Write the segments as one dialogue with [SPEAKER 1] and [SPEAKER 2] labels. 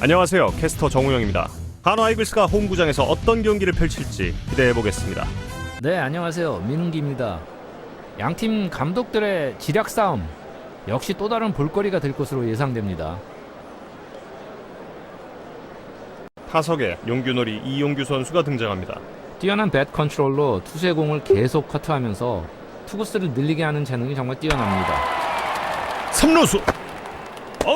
[SPEAKER 1] 안녕하세요. 캐스터 정우영입니다. 한화 이글스가 홈구장에서 어떤 경기를 펼칠지 기대해 보겠습니다.
[SPEAKER 2] 네, 안녕하세요. 민웅기입니다. 양팀 감독들의 지략 싸움 역시 또 다른 볼거리가 될 것으로 예상됩니다.
[SPEAKER 1] 타석에 용규놀이 이용규 선수가 등장합니다.
[SPEAKER 2] 뛰어난 뱃 컨트롤로 투수의 공을 계속 커트하면서 투구수를 늘리게 하는 재능이 정말 뛰어납니다.
[SPEAKER 1] 3루수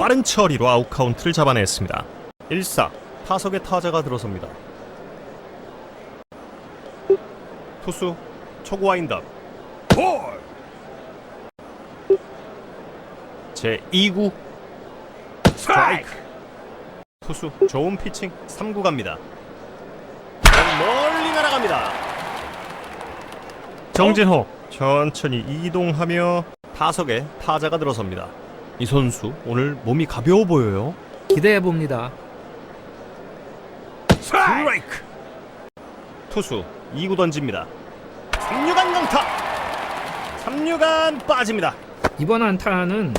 [SPEAKER 1] 빠른 처리로 아웃 카운트를 잡아냈습니다. 1사 타석에 타자가 들어섭니다. 투수 초구 와인드업 제 2구 스트라이크 투수 좋은 피칭 3구 갑니다. 멀리 날아갑니다. 정진호 천천히 이동하며 타석에 타자가 들어섭니다. 이 선수 오늘 몸이 가벼워 보여요.
[SPEAKER 2] 기대해 봅니다.
[SPEAKER 1] 스트라이크. 투수 2구 던집니다. 3루간 강타. 3루간 빠집니다.
[SPEAKER 2] 이번 안타는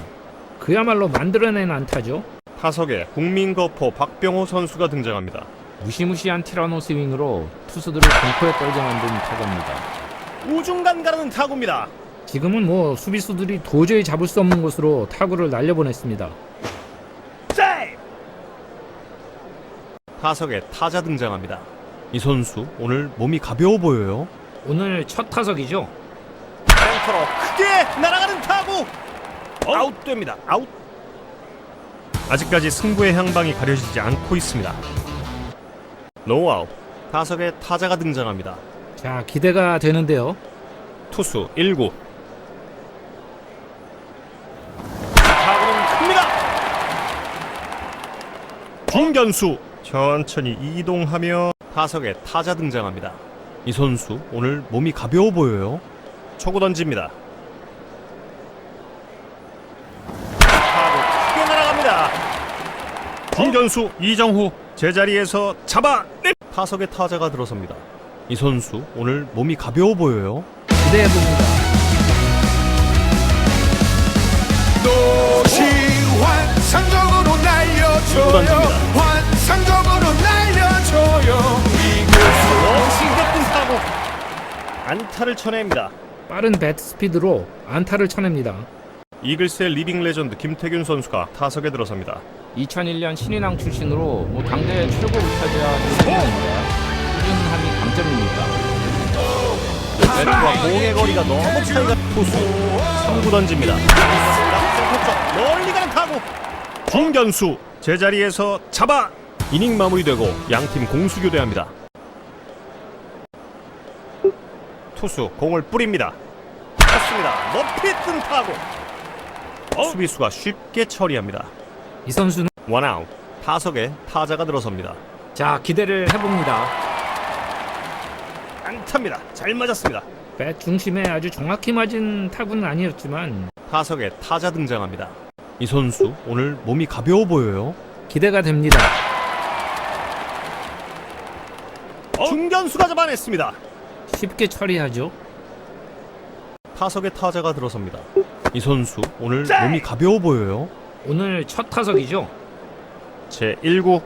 [SPEAKER 2] 그야말로 만들어낸 안타죠.
[SPEAKER 1] 타석에 국민거포 박병호 선수가 등장합니다.
[SPEAKER 2] 무시무시한 티라노 스윙으로 투수들을 공포에 떨게 만든 타구입니다.
[SPEAKER 1] 우중간 가르는 타구입니다.
[SPEAKER 2] 지금은 뭐 수비수들이 도저히 잡을 수 없는 곳으로 타구를 날려보냈습니다.
[SPEAKER 1] 세이브! 타석에 타자 등장합니다. 이 선수 오늘 몸이 가벼워 보여요.
[SPEAKER 2] 오늘 첫 타석이죠.
[SPEAKER 1] 센터로 크게 날아가는 타구 아웃됩니다. 아웃. 아직까지 승부의 향방이 가려지지 않고 있습니다. 노아웃. 타석에 타자가 등장합니다.
[SPEAKER 2] 자, 기대가 되는데요.
[SPEAKER 1] 투수 1구. 타구는 큽니다. 중견수 천천히 이동하며 타석에 타자 등장합니다. 이 선수 오늘 몸이 가벼워 보여요. 초구 던집니다. 타구 크게 날아갑니다. 중견수 이정후 제자리에서 잡아 내 타석에 타자가 들어섭니다. 이 선수 오늘 몸이 가벼워 보여요.
[SPEAKER 2] 기대해 봅니다.
[SPEAKER 3] 날려줘요
[SPEAKER 1] 던집니다.
[SPEAKER 3] 환상적으로 날려줘요
[SPEAKER 1] 신격등 사고 안타를 쳐냅니다.
[SPEAKER 2] 빠른 배트 스피드로 안타를 쳐냅니다.
[SPEAKER 1] 이글스의 리빙 레전드 김태균 선수가 타석에 들어섭니다.
[SPEAKER 2] 2001년 신인왕 출신으로 뭐 당대 최고 우타자 중입니다. 꾸준함이 강점입니다.
[SPEAKER 1] 배트와 공의 거리가 너무 차이가 투수 3구 던집니다. 멀리 가는 타구 중견수 제자리에서 잡아 이닝 마무리되고 양팀 공수 교대합니다. 투수 공을 뿌립니다. 쳤습니다. 높이 뜬 타구 수비수가 쉽게 처리합니다.
[SPEAKER 2] 이 선수는
[SPEAKER 1] 원아웃 타석에 타자가 들어섭니다.
[SPEAKER 2] 자 기대를 해봅니다.
[SPEAKER 1] 안타입니다. 잘 맞았습니다.
[SPEAKER 2] 배 중심에 아주 정확히 맞은 타구는 아니었지만
[SPEAKER 1] 타석에 타자 등장합니다. 이 선수 오늘 몸이 가벼워 보여요.
[SPEAKER 2] 기대가 됩니다.
[SPEAKER 1] 중견수가 잡아냈습니다.
[SPEAKER 2] 쉽게 처리하죠.
[SPEAKER 1] 타석에 타자가 들어섭니다. 이 선수 오늘 몸이 가벼워 보여요.
[SPEAKER 2] 오늘 첫 타석이죠.
[SPEAKER 1] 제 1구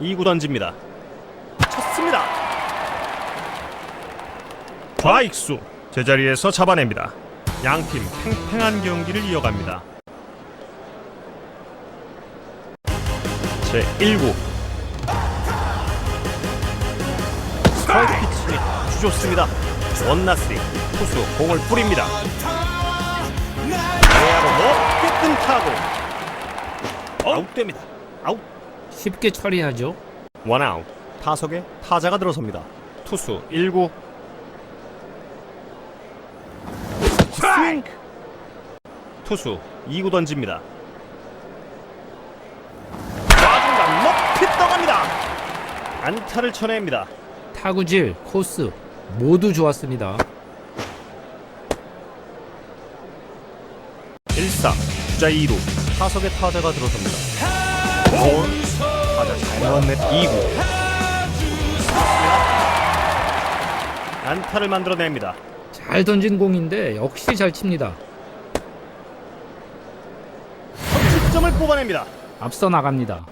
[SPEAKER 1] 2구 던집니다. 쳤습니다. 좌익수 제자리에서 잡아냅니다. 양팀 팽팽한 경기를 이어갑니다. 제 1구 스트라이크 피치 아주 좋습니다. 원나스리 투수 공을 뿌립니다. 내야로 높게 뜬 타고 아웃됩니다. 아웃
[SPEAKER 2] 쉽게 처리하죠.
[SPEAKER 1] 원아웃 타석에 타자가 들어섭니다. 투수 1구 스윙 투수 2구 던집니다. 좌중간 높이 떠갑니다. 안타를 쳐냅니다.
[SPEAKER 2] 타구질, 코스 모두 좋았습니다.
[SPEAKER 1] 1사 주자 2루 타석에 타자가 들어섭니다. 볼 타자 잘 넣었네 2구 안타를 만들어냅니다.
[SPEAKER 2] 잘 던진 공인데 역시 잘 칩니다.
[SPEAKER 1] 득점을 뽑아냅니다.
[SPEAKER 2] 앞서 나갑니다.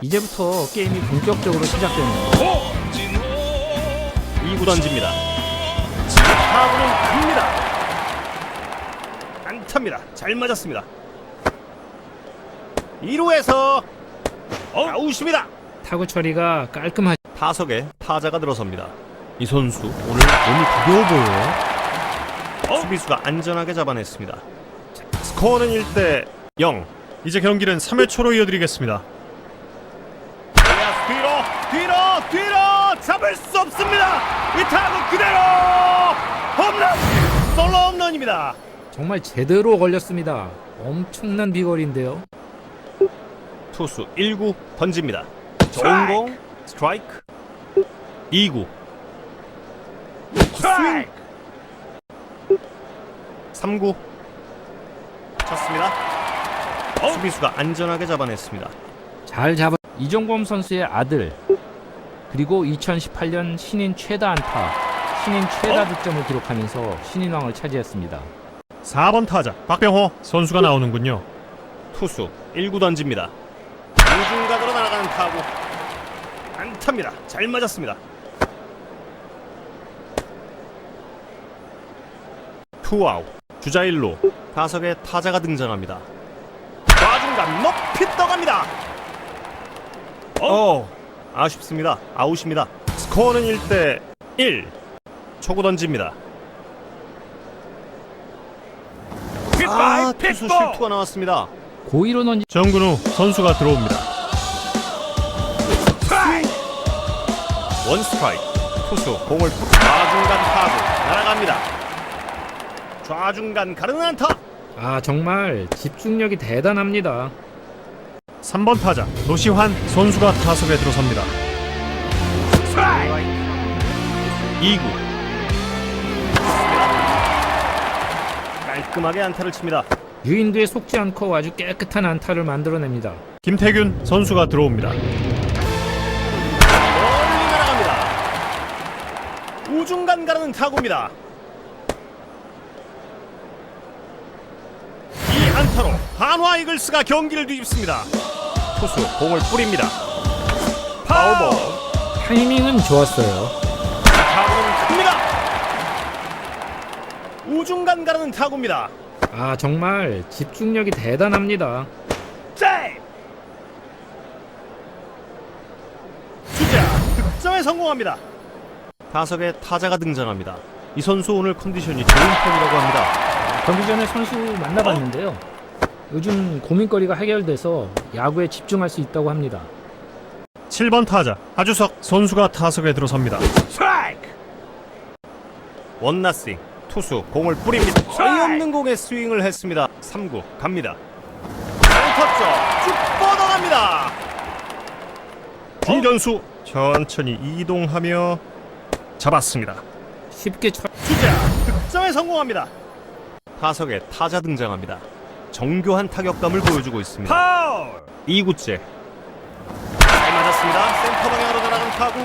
[SPEAKER 2] 이제부터 게임이 본격적으로 시작됩니다.
[SPEAKER 1] 2구 던집니다. 타구는 큽니다. 안타입니다. 잘 맞았습니다. 2루에서 아웃입니다.
[SPEAKER 2] 타구 처리가 깔끔하죠.
[SPEAKER 1] 타석에 타자가 들어섭니다. 이 선수 오늘 몸이 가벼워 보여요. 수비수가 안전하게 잡아냈습니다. 스코어는 1대 0. 이제 경기는 3회 초로 이어드리겠습니다. 뒤로 뒤로 뒤로 잡을 수 없습니다. 이 타구 그대로 홈런 솔로 홈런입니다.
[SPEAKER 2] 정말 제대로 걸렸습니다. 엄청난 비거리인데요.
[SPEAKER 1] 투수 1구 던집니다. 좋은 공 스트라이크 2구 스윙 3구 쳤습니다. 수비수가 안전하게 잡아냈습니다.
[SPEAKER 2] 잘 잡아 이종범 선수의 아들 그리고 2018년 신인 최다 안타 신인 최다 득점을 기록하면서 신인왕을 차지했습니다
[SPEAKER 1] 4번 타자 박병호 선수가 나오는군요. 투수 1구 던집니다. 우중간으로 날아가는 타구 안타입니다. 잘 맞았습니다. 투아웃 주자 1루 타석에 타자가 등장합니다. 좌중간 높이 떠갑니다. 어 아쉽습니다. 아웃입니다. 스코어는 1대 1. 초구 던집니다. 아, 투수 실투가 나왔습니다.
[SPEAKER 2] 고의로 던지
[SPEAKER 1] 정근우 선수가 들어옵니다. 원 스트라이크. 투수 공을 푹 좌중간 타고 날아갑니다. 좌중간 가르는 안타.
[SPEAKER 2] 아 정말 집중력이 대단합니다
[SPEAKER 1] 3번 타자 노시환 선수가 타석에 들어섭니다. 2구 깔끔하게 안타를 칩니다.
[SPEAKER 2] 유인구에 속지 않고 아주 깨끗한 안타를 만들어냅니다
[SPEAKER 1] 김태균 선수가 들어옵니다. 멀리 날아갑니다. 우중간 가르는 타구입니다. 이 안타로 한화 이글스가 경기를 뒤집습니다. 투수 공을 뿌립니다. 파울볼.
[SPEAKER 2] 타이밍은 좋았어요
[SPEAKER 1] 타구는 큽니다. 우중간 가르는 타구입니다.
[SPEAKER 2] 아 정말 집중력이 대단합니다
[SPEAKER 1] 세이브! 주자 득점에 성공합니다. 타석에 타자가 등장합니다. 이 선수 오늘 컨디션이 좋은 편이라고 합니다.
[SPEAKER 2] 경기 전에 선수 만나봤는데요 요즘 고민거리가 해결돼서 야구에 집중할 수 있다고 합니다
[SPEAKER 1] 7번 타자 하주석 선수가 타석에 들어섭니다. 스트라이크! 원나싱 투수 공을 뿌립니다. 어이없는 공에 스윙을 했습니다. 3구 갑니다. 센터 쪽쭉 뻗어갑니다. 중견수 천천히 이동하며 잡았습니다.
[SPEAKER 2] 쉽게 처...
[SPEAKER 1] 주자 득점에 성공합니다. 타석에 타자 등장합니다. 정교한 타격감을 보여주고 있습니다. 파울! 2구째 잘 맞았습니다. 센터 방향으로 날아가는 타구.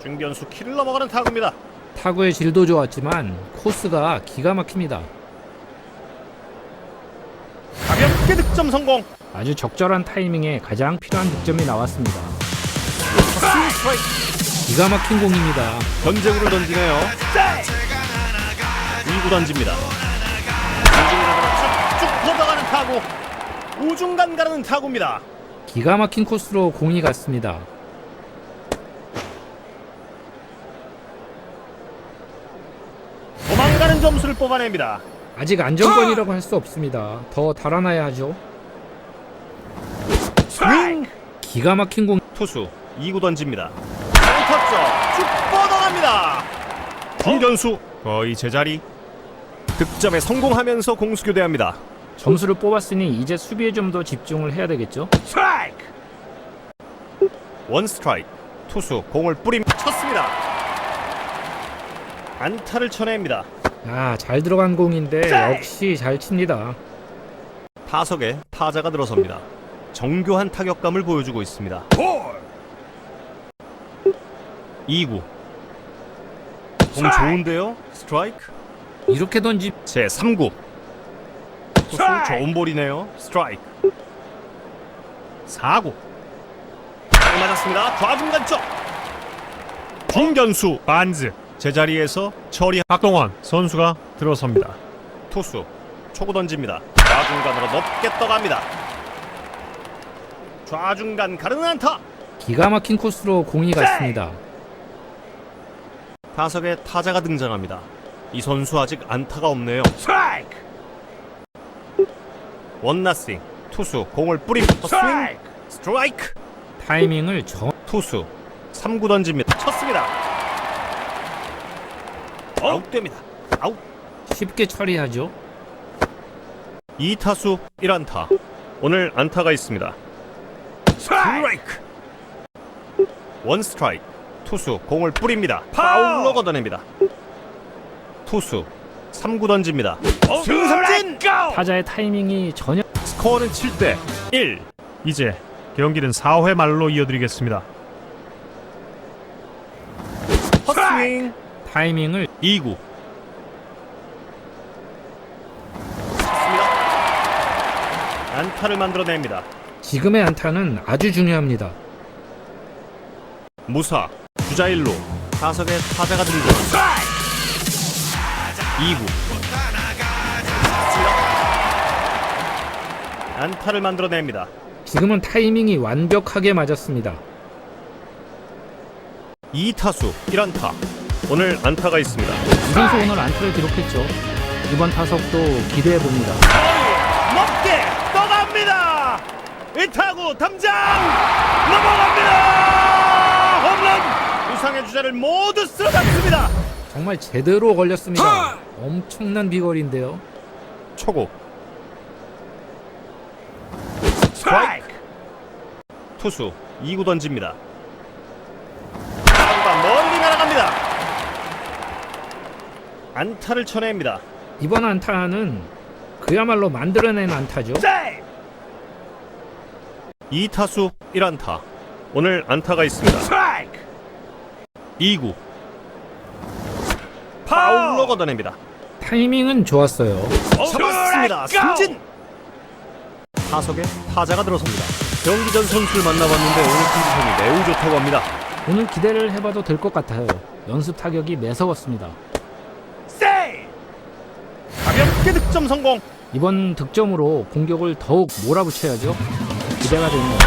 [SPEAKER 1] 중견수 키를 넘어가는 타구입니다.
[SPEAKER 2] 타구의 질도 좋았지만 코스가 기가 막힙니다
[SPEAKER 1] 가볍게 득점 성공.
[SPEAKER 2] 아주 적절한 타이밍에 가장 필요한 득점이 나왔습니다 기가 막힌 공입니다
[SPEAKER 1] 견제구를 던지네요. 2구 던집니다. 타구. 우중간 가르는 타구입니다.
[SPEAKER 2] 기가 막힌 코스로 공이 갔습니다
[SPEAKER 1] 도망가는 점수를 뽑아냅니다.
[SPEAKER 2] 아직 안정권이라고 할 수 없습니다 더 달아나야 하죠
[SPEAKER 1] 스윙!
[SPEAKER 2] 기가 막힌 공
[SPEAKER 1] 투수 2구 던집니다. 쪽쭉 뻗어갑니다. 중견수 거의 제자리. 득점에 성공하면서 공수 교대합니다.
[SPEAKER 2] 점수를 뽑았으니 이제 수비에 좀 더 집중을 해야 되겠죠
[SPEAKER 1] 스트라이크. 원 스트라이크. 투수 공을 뿌림 쳤습니다. 안타를 쳐냅니다.
[SPEAKER 2] 아 잘 들어간 공인데 역시 잘 칩니다
[SPEAKER 1] 타석에 타자가 들어섭니다. 정교한 타격감을 보여주고 있습니다. 2구. 공 좋은데요? 스트라이크.
[SPEAKER 2] 이렇게 던지
[SPEAKER 1] 제 3구. 투수 좋은 볼이네요. 스트라이크. 4구. 잘 맞았습니다. 좌중 간쪽. 중견수 반즈 제자리에서 처리. 박동원 선수가 들어섭니다. 투수 초구 던집니다. 좌중간으로 높게 떠갑니다. 좌중간 가르는 안타.
[SPEAKER 2] 기가 막힌 코스로 공이 갔습니다.
[SPEAKER 1] 타석에 타자가 등장합니다. 이 선수 아직 안타가 없네요.
[SPEAKER 3] 스트라이크
[SPEAKER 1] 원나싱 투수 공을 뿌림 스윙
[SPEAKER 3] 스트라이크
[SPEAKER 1] 스트라이크
[SPEAKER 2] 타이밍을 정
[SPEAKER 1] 투수 3구 던집니다. 쳤습니다. 아웃됩니다. 아웃.
[SPEAKER 2] 쉽게 처리하죠.
[SPEAKER 1] 2타수 1안타. 오늘 안타가 있습니다. 스트라이크. 원 스트라이크. 투수 공을 뿌립니다.
[SPEAKER 3] 파울!
[SPEAKER 1] 파울로 걷어냅니다. 투수 3구 던집니다.
[SPEAKER 3] 승삼진
[SPEAKER 2] 타자의 타이밍이 전혀
[SPEAKER 1] 스코어는 7대 1. 이제 경기는 4회 말로 이어드리겠습니다. 헛스윙
[SPEAKER 2] 타이밍을
[SPEAKER 1] 2구 안타를 만들어냅니다.
[SPEAKER 2] 지금의 안타는 아주 중요합니다.
[SPEAKER 1] 무사 주자 1루 타석에 타자가 등장 2구 안타를 만들어냅니다.
[SPEAKER 2] 지금은 타이밍이 완벽하게 맞았습니다.
[SPEAKER 1] 2타수 1안타 오늘 안타가 있습니다.
[SPEAKER 2] 이 선수 오늘 안타를 기록했죠. 이번 타석도 기대해 봅니다.
[SPEAKER 1] 높게 떠갑니다. 1타구 담장 넘어갑니다. 홈런 부상의 주자를 모두 쓸어잡습니다.
[SPEAKER 2] 정말 제대로 걸렸습니다. 엄청난 비거리인데요.
[SPEAKER 1] 초고
[SPEAKER 3] 스트라이크
[SPEAKER 1] 투수 2구 던집니다. 타구가 멀리 날아갑니다. 안타를 쳐냅니다.
[SPEAKER 2] 이번 안타는 그야말로 만들어낸 안타죠.
[SPEAKER 3] 세이브
[SPEAKER 1] 2타수 1안타. 오늘 안타가 있습니다.
[SPEAKER 3] 스트라이크
[SPEAKER 1] 2구 파울로 걷어냅니다.
[SPEAKER 2] 타이밍은 좋았어요.
[SPEAKER 1] 잡았습니다. 삼진. 타석에 타자가 들어섭니다. 경기 전 선수를 만나봤는데 오늘 컨디션이 매우 좋다고 합니다.
[SPEAKER 2] 오늘 기대를 해봐도 될 것 같아요. 연습 타격이 매서웠습니다.
[SPEAKER 3] 세이브
[SPEAKER 1] 가볍게 득점 성공.
[SPEAKER 2] 이번 득점으로 공격을 더욱 몰아붙여야죠. 기대가 됩니다.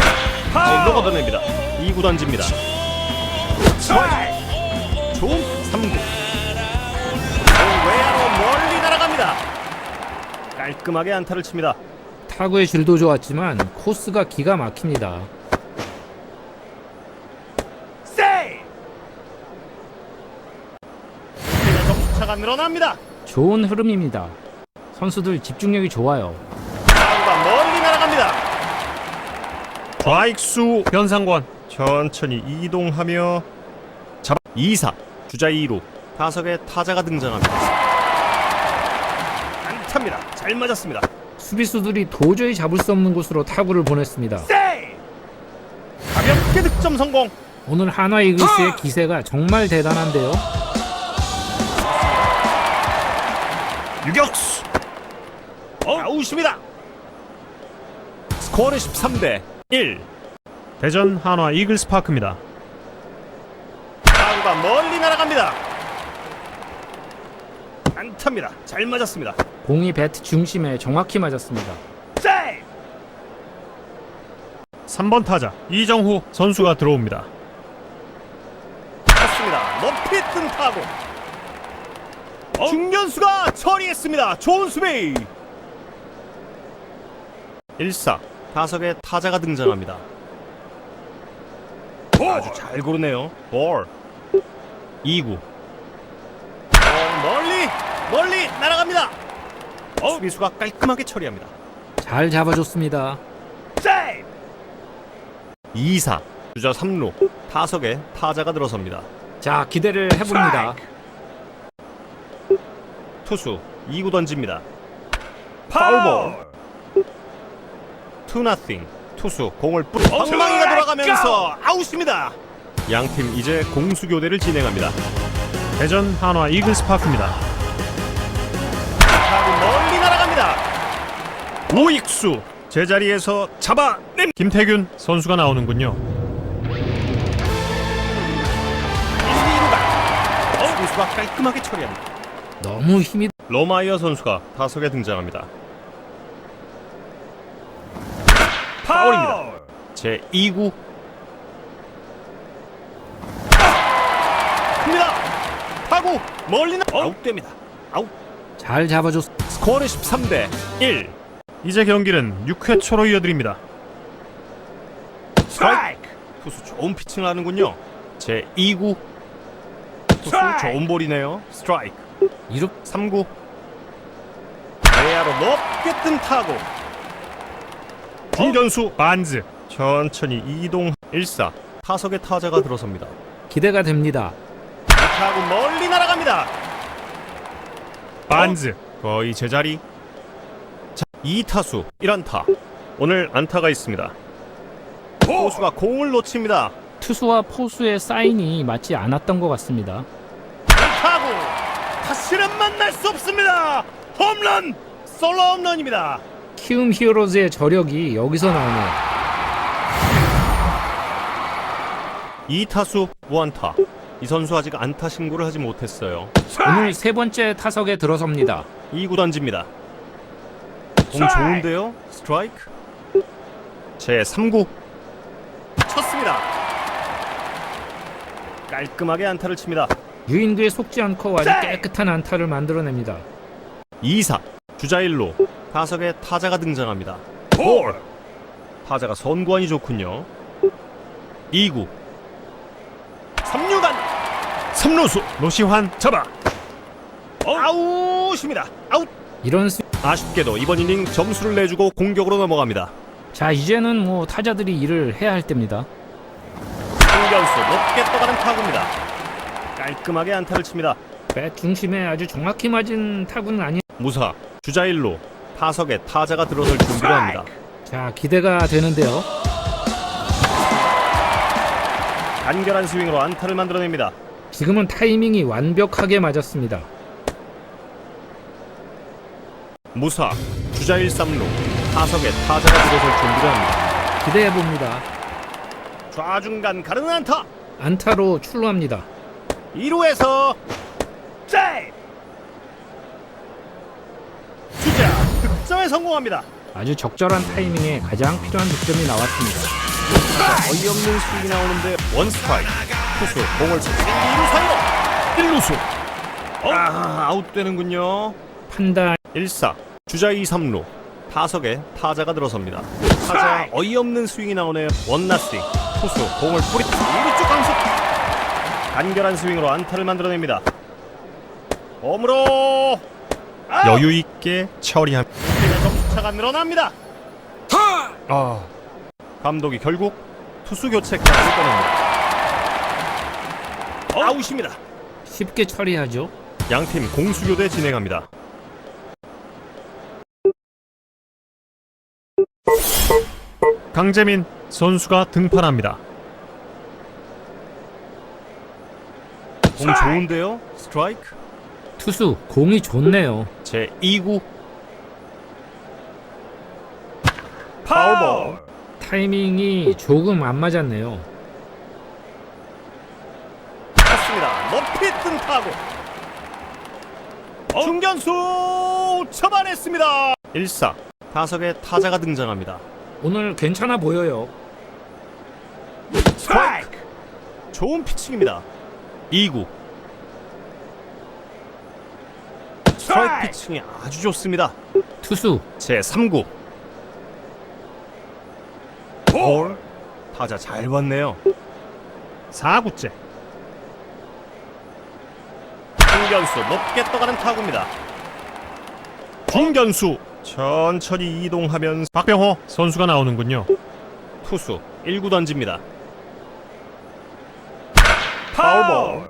[SPEAKER 1] 파울로 걷어냅니다. 2구 던집니다.
[SPEAKER 3] 스트라이크
[SPEAKER 1] 좋은 깔끔하게 안타를 칩니다.
[SPEAKER 2] 타구의 질도 좋았지만 코스가 기가 막힙니다.
[SPEAKER 3] 세이브
[SPEAKER 1] 점차가 늘어납니다.
[SPEAKER 2] 좋은 흐름입니다. 선수들 집중력이 좋아요.
[SPEAKER 1] 타구가 멀리 날아갑니다. 좌익수 변상권 천천히 이동하며 잡아 2사 주자 2루 타석에 타자가 등장합니다. 안타입니다. 잘 맞았습니다.
[SPEAKER 2] 수비수들이 도저히 잡을 수 없는 곳으로 타구를 보냈습니다.
[SPEAKER 1] 가볍게 득점 성공.
[SPEAKER 2] 오늘 한화 이글스의 기세가 정말 대단한데요.
[SPEAKER 1] 유격수 아웃입니다. 스코어는 13대 1. 대전 한화 이글스 파크입니다. 타구가 멀리 날아갑니다. 안타입니다. 잘 맞았습니다.
[SPEAKER 2] 공이 배트 중심에 정확히 맞았습니다.
[SPEAKER 3] 세이브
[SPEAKER 1] 3번 타자 이정후 선수가 들어옵니다. 쳤습니다. 높이 뜬 타구. 중견수가 처리했습니다. 좋은 수비. 1사 타석에 타자가 등장합니다. 아주 잘 고르네요. 볼. 2구. 멀리 멀리 날아갑니다. 수비수가 깔끔하게 처리합니다.
[SPEAKER 2] 잘 잡아줬습니다.
[SPEAKER 3] 세이브
[SPEAKER 1] 2사 주자 3루 타석에 타자가 들어섭니다.
[SPEAKER 2] 자, 기대를 해봅니다.
[SPEAKER 1] 투수 2구 던집니다.
[SPEAKER 3] 파울
[SPEAKER 1] 투 나싱 투수 공을 뿌리 엉망이가 돌아가면서 아웃입니다. 양팀 이제 공수 교대를 진행합니다. 대전 한화 이글스 파크입니다. 우익수 제자리에서 잡아냄 김태균 선수가 나오는군요. 1루가 수비수가 깔끔하게 처리합니다.
[SPEAKER 2] 너무 힘이
[SPEAKER 1] 로마이어 선수가 타석에 등장합니다.
[SPEAKER 3] 파울입니다.
[SPEAKER 1] 제 2구 큽니다. 타구 멀리 나 아웃됩니다. 아웃.
[SPEAKER 2] 잘 잡아줬.
[SPEAKER 1] 스코어는 13대 1. 이제 경기는 6회 초로 이어드립니다.
[SPEAKER 3] 스트라이크.
[SPEAKER 1] 투수 좋은 피칭을 하는군요. 제 2구 투수! 좋은 볼이네요. 스트라이크.
[SPEAKER 2] 이렇
[SPEAKER 1] 3구 내야로 높게 뜬 타구 중견수 반즈 천천히 이동 1사 타석에 타자가 들어섭니다
[SPEAKER 2] 기대가 됩니다.
[SPEAKER 1] 타구 멀리 날아갑니다 반즈 거의 제자리 자, 2타수 1안타. 오늘 안타가 있습니다. 포수가 공을 놓칩니다.
[SPEAKER 2] 투수와 포수의 사인이 맞지 않았던 것 같습니다.
[SPEAKER 1] 타구 다시는 만날 수 없습니다. 홈런! 솔로 홈런입니다.
[SPEAKER 2] 키움 히어로즈의 저력이 여기서 나오네요.
[SPEAKER 1] 2타수 무안타. 이 선수 아직 안타 신고를 하지 못했어요.
[SPEAKER 2] 오늘 세 번째 타석에 들어섭니다.
[SPEAKER 1] 2구 던집니다 공
[SPEAKER 3] 스트라이크!
[SPEAKER 1] 좋은데요? 스트라이크? 제 3구 쳤습니다. 깔끔하게 안타를 칩니다.
[SPEAKER 2] 유인구에 속지 않고 아주
[SPEAKER 3] 스트라이크!
[SPEAKER 2] 깨끗한 안타를 만들어냅니다.
[SPEAKER 1] 2사 주자 1루 타석에 타자가 등장합니다.
[SPEAKER 3] 볼.
[SPEAKER 1] 타자가 선구안이 좋군요. 2구. 3루간! 3루수. 노시환. 잡아! 아웃입니다. 아웃!
[SPEAKER 2] 이런 스...
[SPEAKER 1] 아쉽게도 이번 이닝 점수를 내주고 공격으로 넘어갑니다
[SPEAKER 2] 자 이제는 뭐 타자들이 일을 해야 할 때입니다.
[SPEAKER 1] 중견수 높게 떠가는 타구입니다 깔끔하게 안타를 칩니다
[SPEAKER 2] 배 중심에 아주 정확히 맞은 타구는 아니.
[SPEAKER 1] 무사 주자 1루 타석에 타자가 들어설 준비를 합니다
[SPEAKER 2] 자 기대가 되는데요.
[SPEAKER 1] 간결한 스윙으로 안타를 만들어냅니다
[SPEAKER 2] 지금은 타이밍이 완벽하게 맞았습니다.
[SPEAKER 1] 무사 주자 1, 3루 타석에 타자가 들어설 준비를 합니다.
[SPEAKER 2] 기대해 봅니다.
[SPEAKER 1] 좌중간 가르는 안타!
[SPEAKER 2] 안타로 출루합니다.
[SPEAKER 1] 2루에서
[SPEAKER 3] 세이브.
[SPEAKER 1] 주자 득점에 성공합니다.
[SPEAKER 2] 아주 적절한 타이밍에 가장 필요한 득점이 나왔습니다.
[SPEAKER 1] 어이없는 스윙이 나오는데 원 스트라이크 투수 공을 치고 2루 사이로 1루수. 아. 아웃되는군요.
[SPEAKER 2] 판단.
[SPEAKER 1] 1사 주자 2, 3루. 타석에 타자가 들어섭니다. 타자 어이없는 스윙이 나오네요. 원나싱. 투수 공을 뿌리 2루 쪽 강속 간결한 스윙으로 안타를 만들어냅니다. 홈으로 여유 있게 처리합니다 점수차가 늘어납니다. 아. 감독이 결국 투수 교체 카드를 꺼냅니다. 아웃입니다.
[SPEAKER 2] 쉽게 처리하죠.
[SPEAKER 1] 양팀 공수교대 진행합니다. 강재민 선수가 등판합니다. 공 좋은데요? 스트라이크?
[SPEAKER 2] 투수 공이 좋네요.
[SPEAKER 1] 제 2구
[SPEAKER 3] 파울.
[SPEAKER 2] 타이밍이 조금 안 맞았네요.
[SPEAKER 1] 쳤습니다. 높이 뜬 타구. 중견수 잡아냈습니다. 1사 타석에 타자가 등장합니다.
[SPEAKER 2] 오늘 괜찮아 보여요.
[SPEAKER 3] 스트라이크.
[SPEAKER 1] 좋은 피칭입니다. 2구 스트라이크
[SPEAKER 3] 스트라이크.
[SPEAKER 1] 피칭이 아주 좋습니다.
[SPEAKER 2] 투수
[SPEAKER 1] 제 3구 볼 타자 잘 봤네요. 4구째 중견수 높게 떠가는 타구입니다. 중견수 천천히 이동하면서 박병호 선수가 나오는군요. 투수 1구 던집니다.
[SPEAKER 3] 파울.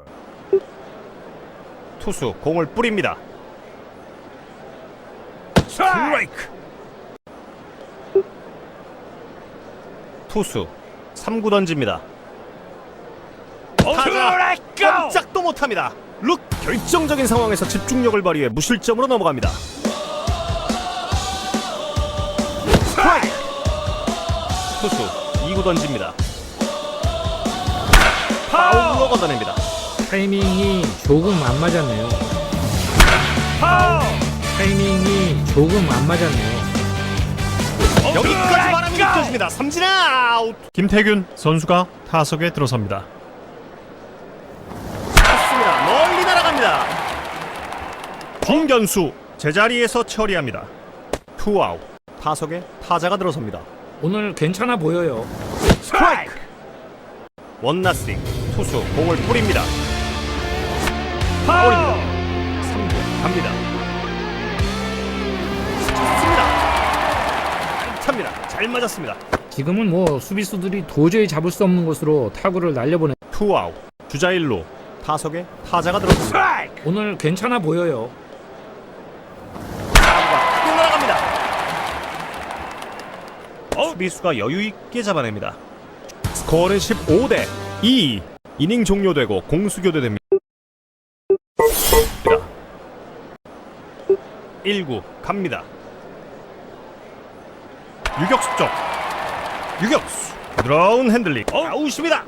[SPEAKER 1] 투수 공을 뿌립니다.
[SPEAKER 3] 스트라이크.
[SPEAKER 1] 투수 3구 던집니다.
[SPEAKER 3] 스트라이크.
[SPEAKER 1] 꼼짝도 못합니다. 룩 결정적인 상황에서 집중력을 발휘해 무실점으로 넘어갑니다. 2구 던집니다. 파울로 걷어냅니다.
[SPEAKER 2] 타이밍이 조금 안 맞았네요.
[SPEAKER 3] 파울
[SPEAKER 2] 타이밍이 조금 안 맞았네요.
[SPEAKER 1] 여기까지 바람이 느껴집니다. 삼진 아웃. 김태균 선수가 타석에 들어섭니다. 쳤습니다. 멀리 날아갑니다. 중견수 제자리에서 처리합니다. 투아웃. 타석에 타자가 들어섭니다.
[SPEAKER 2] 오늘 괜찮아 보여요.
[SPEAKER 3] 스트라이크
[SPEAKER 1] 원나싱 투수 공을 뿌립니다.
[SPEAKER 3] 파울
[SPEAKER 1] 3구 갑니다. 쳤습니다. 안타입니다. 잘 맞았습니다.
[SPEAKER 2] 지금은 뭐 수비수들이 도저히 잡을 수 없는 곳으로 타구를 날려보내.
[SPEAKER 1] 투아웃. 주자 1루. 타석에 타자가.
[SPEAKER 3] 스트라이크
[SPEAKER 2] 오늘 괜찮아 보여요.
[SPEAKER 1] 타구가 크게 날아갑니다. 수비수가 여유 있게 잡아냅니다. 스코어는 15 대 2. 이닝 종료되고 공수 교대됩니다. 1구 갑니다. 유격수 쪽. 유격수. 부드러운 핸들링. 아웃입니다.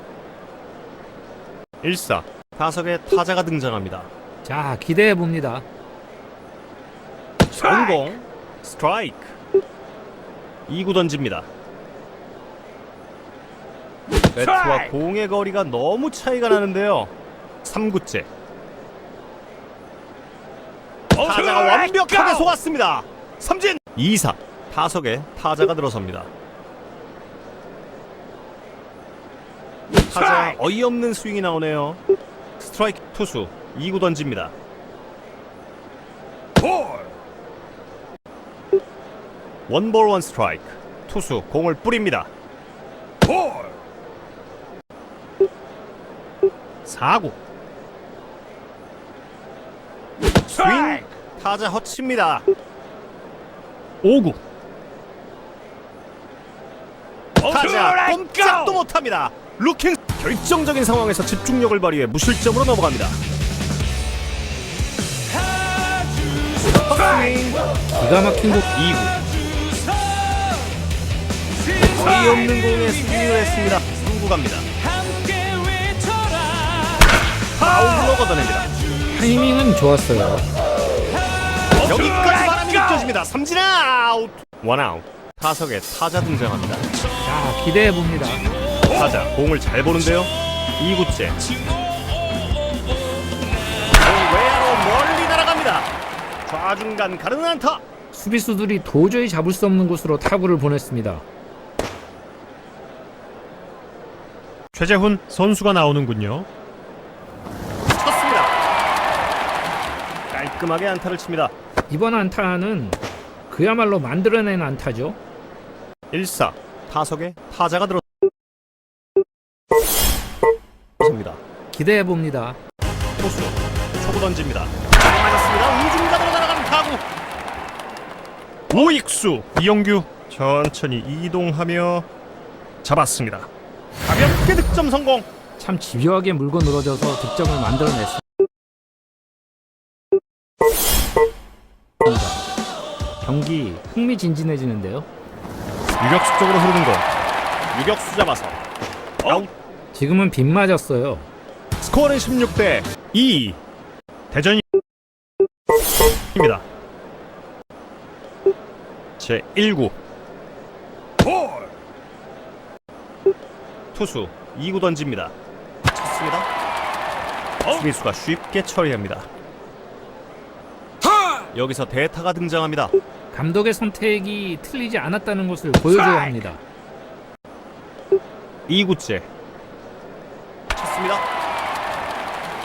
[SPEAKER 1] 1사. 타석에 타자가 등장합니다.
[SPEAKER 2] 자 기대해 봅니다.
[SPEAKER 1] 성공 스트라이크 2구 던집니다 배트와! 공의 거리가 너무 차이가 나는데요. 3구째. 타자가 완벽하게 속았습니다. 삼진! 2사. 타석에 타자가 들어섭니다. 타자! 어이없는 스윙이 나오네요. 스트라이크 투수 2구 던집니다.
[SPEAKER 3] 볼!
[SPEAKER 1] 원볼 원 스트라이크. 투수 공을 뿌립니다.
[SPEAKER 3] 볼
[SPEAKER 1] 4구.
[SPEAKER 3] 스트라이크
[SPEAKER 1] 타자 허치입니다. 5구. 타자 꼼짝도 못합니다. 루킹 결정적인 상황에서 집중력을 발휘해 무실점으로 넘어갑니다.
[SPEAKER 2] 기가 막힌 곳
[SPEAKER 1] 2구. 어이없는 공에 스윙을 했습니다. 3구 갑니다 파울로 걷어냅니다
[SPEAKER 2] 타이밍은 좋았어요.
[SPEAKER 1] 여기까지 바람이 느껴집니다. 삼진 아웃. 원 아웃. 타석에 타자 등장합니다.
[SPEAKER 2] 자 기대해 봅니다.
[SPEAKER 1] 타자 공을 잘 보는데요. 2구째. 외야로 멀리 날아갑니다. 좌중간 가르는 안타.
[SPEAKER 2] 수비수들이 도저히 잡을 수 없는 곳으로 타구를 보냈습니다.
[SPEAKER 1] 최재훈 선수가 나오는군요 깔끔하게 안타를 칩니다.
[SPEAKER 2] 이번 안타는 그야말로 만들어낸 안타죠.
[SPEAKER 1] 1사 타석에 타자가 들어섭니다.
[SPEAKER 2] 기대해 봅니다.
[SPEAKER 1] 포수 초구 던집니다. 잘 맞았습니다. 우중간으로 날아가는 타구. 우익수 이영규 천천히 이동하며 잡았습니다. 가볍게 득점 성공.
[SPEAKER 2] 참 집요하게 물고 늘어져서 득점을 만들어냈습니다. 경기 흥미진진해지는데요.
[SPEAKER 1] 유격수 쪽으로 흐르는 공 유격수 잡아서. 아웃
[SPEAKER 2] 지금은 빗 맞았어요.
[SPEAKER 1] 스코어는 16대 2 대전입니다. 제 1구.
[SPEAKER 3] 볼!
[SPEAKER 1] 투수 2구 던집니다. 쳤습니다. 수비수가 쉽게 처리합니다 여기서 대타가 등장합니다.
[SPEAKER 2] 감독의 선택이 틀리지 않았다는 것을 보여줘야 합니다.
[SPEAKER 1] 2구째. 쳤습니다.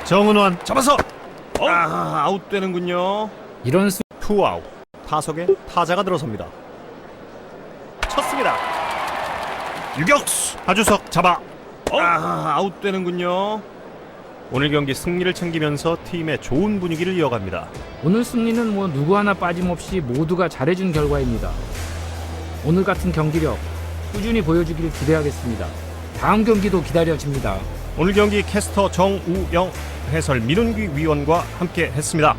[SPEAKER 1] 정은환 잡아서! 아 아웃되는군요.
[SPEAKER 2] 이런 수
[SPEAKER 1] 투아웃. 타석에 타자가 들어섭니다. 쳤습니다. 유격수! 하주석 잡아. 아 아웃되는군요 오늘 경기 승리를 챙기면서 팀의 좋은 분위기를 이어갑니다
[SPEAKER 2] 오늘 승리는 뭐 누구 하나 빠짐없이 모두가 잘해준 결과입니다. 오늘 같은 경기력 꾸준히 보여주기를 기대하겠습니다. 다음 경기도 기다려집니다.
[SPEAKER 1] 오늘 경기 캐스터 정우영 해설 민훈기 위원과 함께 했습니다